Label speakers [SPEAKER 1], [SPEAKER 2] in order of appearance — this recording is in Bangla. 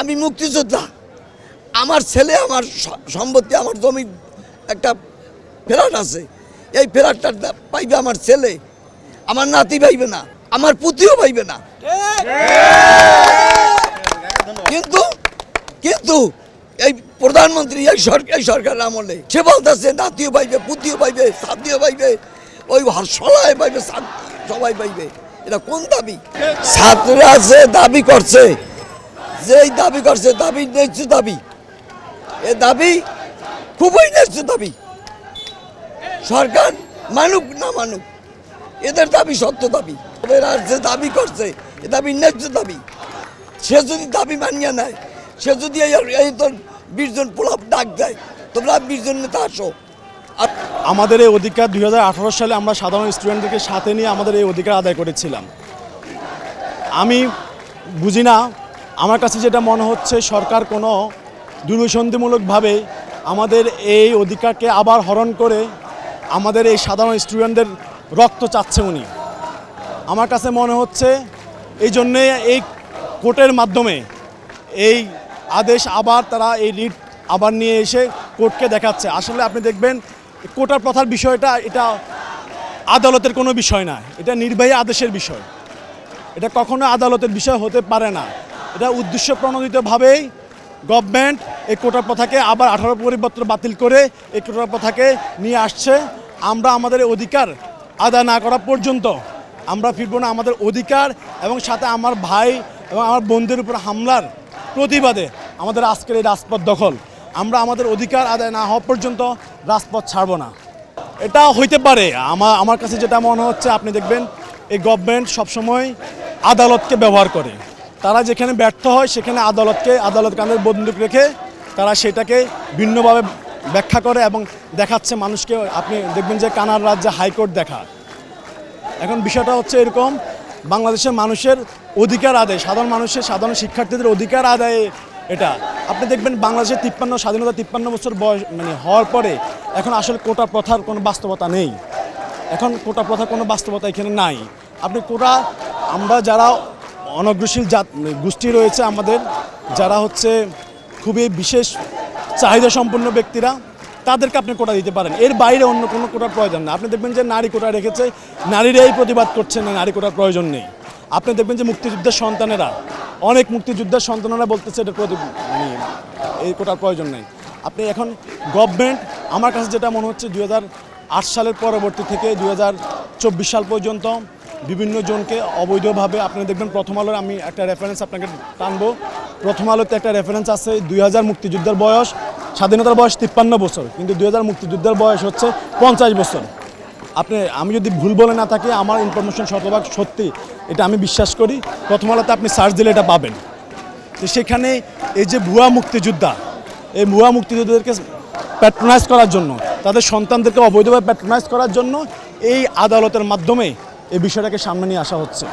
[SPEAKER 1] আমি মুক্তিযোদ্ধা। আমার ছেলে, আমার সম্পত্তি, আমার জমি একটা ফেরাট আছে। এই ফেরাটটা পাইবে আমার ছেলে। আমার নাতি পাইবে না, আমার পুতিও পাইবে না। কিন্তু কিন্তু এই প্রধানমন্ত্রী, এই সরকার সরকার আমলে সে বলতেছে, নাতিও পাইবে পুতিও পাইবে সাদিও পাইবে, ওই সলাই পাইবে সবাই পাইবে। এটা কোন দাবি? ছাত্ররা আছে দাবি করছে যেই দাবি করছে, দাবি ন্যায্য দাবি। এ দাবি খুবই ন্যায্য দাবি। সরকার মানুক না মানুক, এদের দাবি সত্য দাবি। এরা যে দাবি করছে, এ দাবি ন্যায্য দাবি। সে যদি দাবি মানিয়ে নেয়, সে যদি এই এই তোর বিশ জন পোলাপ ডাক দেয়, তোমরা বিশজন নেতা আসো। আর
[SPEAKER 2] আমাদের এই অধিকার দুই হাজার আঠারো সালে আমরা সাধারণ স্টুডেন্টদেরকে সাথে নিয়ে আমাদের এই অধিকার আদায় করেছিলাম। আমি বুঝি না আমার কাছে যেটা মনে হচ্ছে, সরকার কোনো দুরসন্ধিমূলকভাবে আমাদের এই অধিকারকে আবার হরণ করে আমাদের এই সাধারণ স্টুডেন্টদের রক্ত চাচ্ছে উনি। আমার কাছে মনে হচ্ছে এই জন্যে এই কোর্টের মাধ্যমে এই আদেশ আবার তারা এই রিট আবার নিয়ে এসে কোর্টকে দেখাচ্ছে। আসলে আপনি দেখবেন কোটার প্রথার বিষয়টা, এটা আদালতের কোনো বিষয় না। এটা নির্বাহী আদেশের বিষয়। এটা কখনো আদালতের বিষয় হতে পারে না। এটা উদ্দেশ্য প্রণোদিতভাবেই গভর্নমেন্ট এই কোটা প্রথাকে আবার আঠারো পরিবর্তন বাতিল করে এই কোটা প্রথাকে নিয়ে আসছে। আমরা আমাদের অধিকার আদায় না করা পর্যন্ত আমরা ফিরবো না আমাদের অধিকার এবং সাথে আমার ভাই এবং আমার বন্ধুদের উপর হামলার প্রতিবাদে আমাদের আজকের এই রাজপথ দখল। আমরা আমাদের অধিকার আদায় না হওয়া পর্যন্ত রাজপথ ছাড়বো না। এটা হইতে পারে আমার আমার কাছে যেটা মনে হচ্ছে, আপনি দেখবেন, এই গভর্নমেন্ট সবসময় আদালতকে ব্যবহার করে। তারা যেখানে ব্যর্থ হয়, সেখানে আদালতকে, আদালত কানের বন্দুক রেখে তারা সেটাকে ভিন্নভাবে ব্যাখ্যা করে এবং দেখাচ্ছে মানুষকে। আপনি দেখবেন যে কানার রাজ্যে হাইকোর্ট দেখা। এখন বিষয়টা হচ্ছে এরকম, বাংলাদেশের মানুষের অধিকার আদায়, সাধারণ মানুষের, সাধারণ শিক্ষার্থীদের অধিকার আদায়ে এটা। আপনি দেখবেন বাংলাদেশের তিপ্পান্ন, স্বাধীনতা তিপ্পান্ন বছর বয়স মানে হওয়ার পরে এখন আসলে কোটা প্রথার কোনো বাস্তবতা নেই। এখন কোটা প্রথার কোনো বাস্তবতা এখানে নাই। আপনি কোটা, আমরা যারা অনগ্রসীল জাত, গোষ্ঠী রয়েছে আমাদের, যারা হচ্ছে খুবই বিশেষ চাহিদা সম্পন্ন ব্যক্তিরা, তাদেরকে আপনি কোটা দিতে পারেন। এর বাইরে অন্য কোনো কোটার প্রয়োজন নেই। আপনি দেখবেন যে নারী কোটা রেখেছে, নারীরাই প্রতিবাদ করছেন না, নারী কোটার প্রয়োজন নেই। আপনি দেখবেন যে মুক্তিযুদ্ধের সন্তানেরা, অনেক মুক্তিযুদ্ধের সন্তানেরা বলতেছে এটা প্রতি মানে এই কোটার প্রয়োজন নেই। আপনি এখন গভর্নমেন্ট আমার কাছে যেটা মনে হচ্ছে আট সালের পরবর্তী থেকে দু হাজার চব্বিশ সাল পর্যন্ত বিভিন্ন জনকে অবৈধভাবে আপনি দেখবেন, প্রথম আলোর আমি একটা রেফারেন্স আপনাকে টানবো। প্রথম আলোতে একটা রেফারেন্স আছে, দুই হাজার মুক্তিযুদ্ধের বয়স, স্বাধীনতার বয়স তিপ্পান্ন বছর, কিন্তু দুই হাজার মুক্তিযুদ্ধের বয়স হচ্ছে পঞ্চাশ বছর। আপনি, আমি যদি ভুল বলে না থাকি, আমার ইনফরমেশন শতভাগ সত্যি, এটা আমি বিশ্বাস করি। প্রথম আলোতে আপনি সার্চ দিলে এটা পাবেন। তো সেখানে এই যে ভুয়া মুক্তিযোদ্ধা, এই ভুয়া মুক্তিযোদ্ধাদেরকে প্যাট্রোনাইজ করার জন্য, তাদের সন্তানদেরকে অবৈধভাবে প্যাট্রোনাইজ করার জন্য এই আদালতের মাধ্যমে এই বিষয়টাকে সামনে নিয়ে আসা হচ্ছে।